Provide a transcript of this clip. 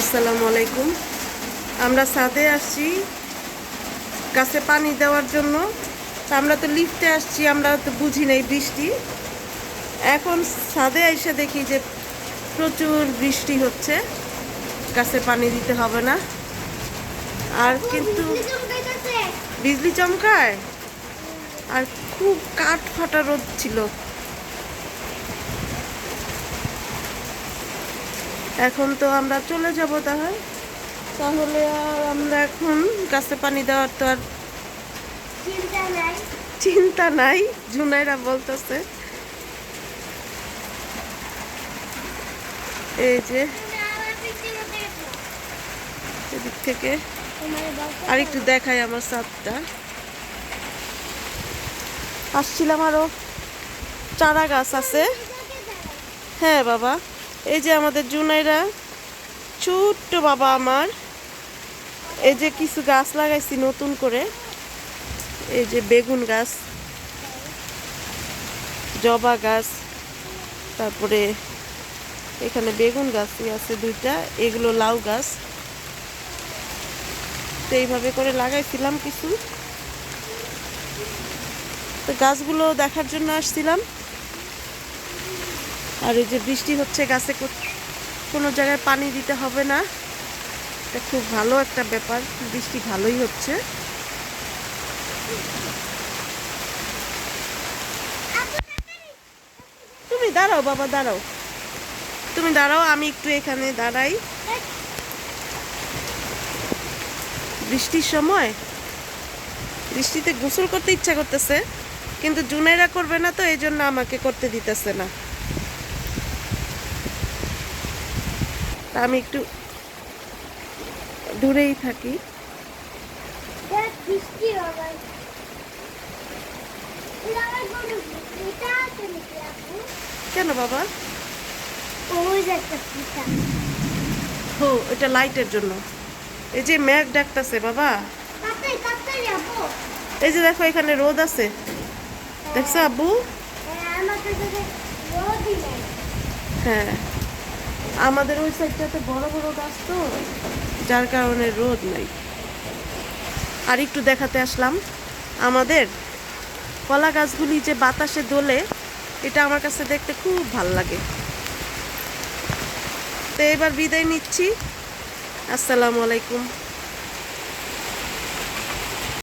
আসসালামু আলাইকুম। আমরা সাদে আসছি। গাছে পানি দেওয়ার জন্য। তা আমরা তো লিফটে আসছি, আমরা তো বুঝি নাই বৃষ্টি। এখন সাদে এসে দেখি যে প্রচুর বৃষ্টি হচ্ছে। গাছে পানি দিতে হবে না। আর কিন্তু বিজলি চমকায়। আর খুব কাঠ ফাটা রোদ ছিল। এখন তো আমরা চলে যাব তাহলে। তাহলে আর আমরা এখন গাছে পানি দেওয়ার তো আর চিন্তা নাই। জুনাইরা বলতেছে। এই যে এদিক থেকে। আর একটু দেখাই আমার সাতটা আসছিলাম আরও চারা গাছ আছে। হ্যাঁ বাবা। এই যে আমাদের জুনাইরা ছোট্ট বাবা আমার। এই যে কিছু গাছ লাগাইছি নতুন করে। এই যে বেগুন গাছ, জবা গাছ, তারপরে এখানে বেগুন গাছই আছে দুইটা, এগুলো লাউ গাছ। তো এইভাবে করে লাগাইছিলাম কিছু। তো গাছগুলো দেখার জন্য আসছিলাম। আর এই যে বৃষ্টি হচ্ছে, গাছে কোনো জায়গায় পানি দিতে হবে না। এটা খুব ভালো একটা ব্যাপার, বৃষ্টি ভালোই হচ্ছে। তুমি দাঁড়াও বাবা, দাঁড়াও। তুমি দাঁড়াও, আমি একটু এখানে দাঁড়াই। বৃষ্টির সময়? বৃষ্টিতে গোসল করতে ইচ্ছা করতেছে, কিন্তু জুনাইরা করবে না তো, এই জন্য আমাকে করতে দিতেছে না। তা আমি একটু দূরেই থাকি। কেন বাবা? হো এটা লাইটের জন্য। এই যে ম্যাগ ডাকতেছে বাবা। এই যে দেখো এখানে রোদ আছে। দেখছ আব্বু? হ্যাঁ, নেই। হ্যাঁ। আমাদের ওই সাইডটাতে বড় বড় গাছ তো, যার কারণে রোদ নাই। আর একটু দেখাতে আসলাম, আমাদের কলা গাছগুলি যে বাতাসে দোলে, এটা আমার কাছে দেখতে খুব ভালো লাগে। তো এবার বিদায় নিচ্ছি। আসসালামু আলাইকুম।